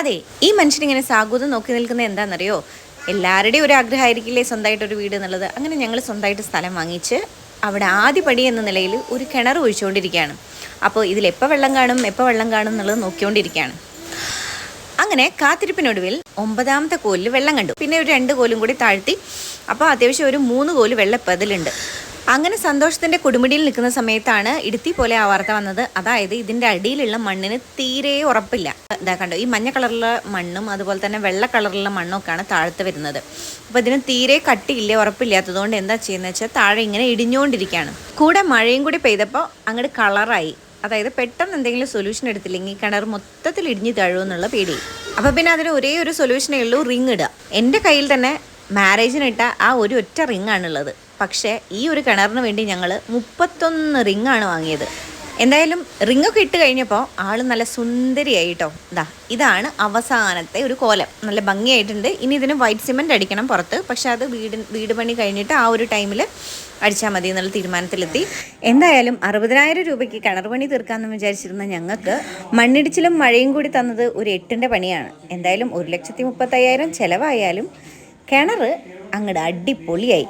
അതെ ഈ മനുഷ്യനിങ്ങനെ സാഗൂതം നോക്കി നിൽക്കുന്നത് എന്താണെന്നറിയോ? എല്ലാവരുടെയും ഒരു ആഗ്രഹമായിരിക്കില്ലേ സ്വന്തമായിട്ടൊരു വീട് എന്നുള്ളത്? അങ്ങനെ ഞങ്ങൾ സ്വന്തമായിട്ട് സ്ഥലം വാങ്ങിച്ച് അവിടെ ആദ്യ പടി എന്ന നിലയിൽ ഒരു കിണർ ഒഴിച്ചുകൊണ്ടിരിക്കുകയാണ് അപ്പോൾ ഇതിൽ എപ്പോൾ വെള്ളം കാണും എപ്പോൾ വെള്ളം കാണും എന്നുള്ളത് നോക്കിക്കൊണ്ടിരിക്കുകയാണ്. അങ്ങനെ കാത്തിരിപ്പിനൊടുവിൽ ഒമ്പതാമത്തെ കോലിൽ വെള്ളം കണ്ടു. പിന്നെ ഒരു രണ്ട് കോലും കൂടി താഴ്ത്തി. അപ്പോൾ അത്യാവശ്യം ഒരു മൂന്ന് കോൽ വെള്ളപ്പതിലുണ്ട്. അങ്ങനെ സന്തോഷത്തിന്റെ കൊടുമുടിയിൽ നിൽക്കുന്ന സമയത്താണ് ഇടുത്തി പോലെ ആ വാർത്ത വന്നത്. അതായത് ഇതിന്റെ അടിയിലുള്ള മണ്ണിന് തീരെ ഉറപ്പില്ല. ഇതാ കണ്ടോ ഈ മഞ്ഞ കളറിലുള്ള മണ്ണും അതുപോലെ തന്നെ വെള്ള കളറിലുള്ള മണ്ണൊക്കെയാണ് താഴത്ത് വരുന്നത്. അപ്പോൾ ഇതിന് തീരെ കട്ടിയില്ല ഉറപ്പില്ലാത്തതുകൊണ്ട് എന്താ ചെയ്യുന്നത് വെച്ചാൽ താഴെ ഇങ്ങനെ ഇടിഞ്ഞുകൊണ്ടിരിക്കുകയാണ്. കൂടെ മഴയും കൂടി പെയ്തപ്പോൾ അങ്ങോട്ട് കളറായി. അതായത് പെട്ടെന്ന് എന്തെങ്കിലും സൊല്യൂഷൻ എടുത്തില്ലെങ്കിൽ കിണർ മൊത്തത്തിൽ ഇടിഞ്ഞു താഴുമെന്നുള്ള പേടി. അപ്പോൾ പിന്നെ അതിന് ഒരേ ഒരു സൊല്യൂഷനേ ഉള്ളൂ റിങ് ഇടുക. എന്റെ കയ്യിൽ തന്നെ മാരേജിന് ഇട്ട ആ ഒരു ഒറ്റ റിങ്ങാണുള്ളത് പക്ഷേ ഈ ഒരു കിണറിന് വേണ്ടി ഞങ്ങൾ മുപ്പത്തൊന്ന് റിങ്ങാണ് വാങ്ങിയത്. എന്തായാലും റിങ്ങൊക്കെ ഇട്ട് കഴിഞ്ഞപ്പോൾ ആൾ നല്ല സുന്ദരിയായിട്ടോ. ഇതാ ഇതാണ് അവസാനത്തെ ഒരു കോലം. നല്ല ഭംഗിയായിട്ടുണ്ട്. ഇനി ഇതിന് വൈറ്റ് സിമെന്റ് അടിക്കണം പുറത്ത്. പക്ഷേ അത് വീട് വീട് പണി കഴിഞ്ഞിട്ട് ആ ഒരു ടൈമിൽ അടിച്ചാൽ മതി എന്നുള്ള തീരുമാനത്തിലെത്തി. എന്തായാലും അറുപതിനായിരം രൂപയ്ക്ക് കിണർ പണി തീർക്കാമെന്ന് വിചാരിച്ചിരുന്ന ഞങ്ങൾക്ക് മണ്ണിടിച്ചിലും മഴയും കൂടി തന്നത് ഒരു എട്ടിന്റെ പണിയാണ്. എന്തായാലും ഒരു ലക്ഷത്തി മുപ്പത്തയ്യായിരം ചിലവായാലും കിണർ അങ്ങോട്ട് അടിപൊളിയായി.